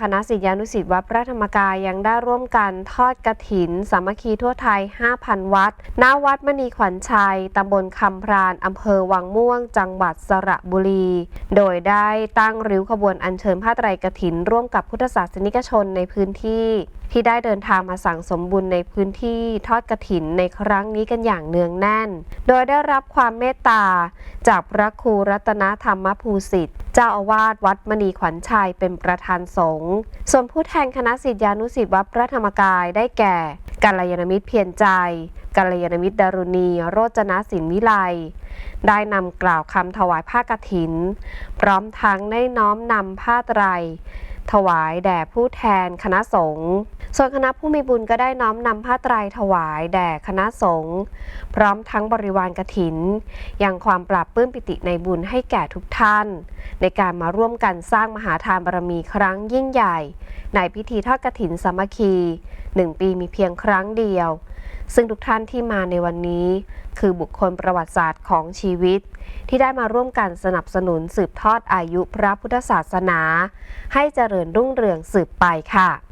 คณะศิษยานุศิษย์วัดพระธรรมกายยังได้ร่วมกันทอดกระถิน สามัคคีทั่วไทย 5,000 วัดณวัดมณีขวัญชัย ตำบลคำพรานอำเภอวังม่วง จังหวัดสระบุรี โดยได้ตั้งริ้วขบวนอัญเชิญผ้าไตรกฐิน ร่วมกับพุทธศาสนิกชนในพื้นที่ ที่ได้เดินทางมาสั่งสมบุญในพื้นที่ทอดกระถินในครั้งนี้กันอย่างเนืองแน่น โดยได้รับความเมตตา จากพระครูรัตนธรรมภูสิทธิ์เจ้าอาวาสวัดมณีขวัญชัยเป็นประธานสงฆ์ส่วนผู้แทนคณะศิษยานุศิษย์วัดพระธรรมกายได้แก่กัลยาณมิตรเพียรใจกัลยาณมิตรดารุณี โรจนศิลวิไลได้นำกล่าวคำถวายผ้ากฐิน พร้อมทั้งได้น้อมนำผ้าไตร ถวายแด่ผู้แทนคณะสงฆ์ส่วนคณะผู้มีบุญก็ได้น้อมนำผ้าไตรถวายแด่คณะสงฆ์พร้อมทั้งบริวารกฐิน ยังความปราบปื้มปิติในบุญให้แก่ทุกท่าน ในการมาร่วมกันสร้างมหาทานบารมีครั้งยิ่งใหญ่ ในพิธีทอดกฐินสามัคคีหนึ่งปีมีเพียงครั้งเดียว ซึ่งทุกท่านที่มาในวันนี้ คือบุคคลประวัติศาสตร์ของชีวิต ที่ได้มาร่วมกันสนับสนุนสืบทอดอายุพระพุทธศาสนา ให้เจริญรุ่งเรืองสืบไปค่ะ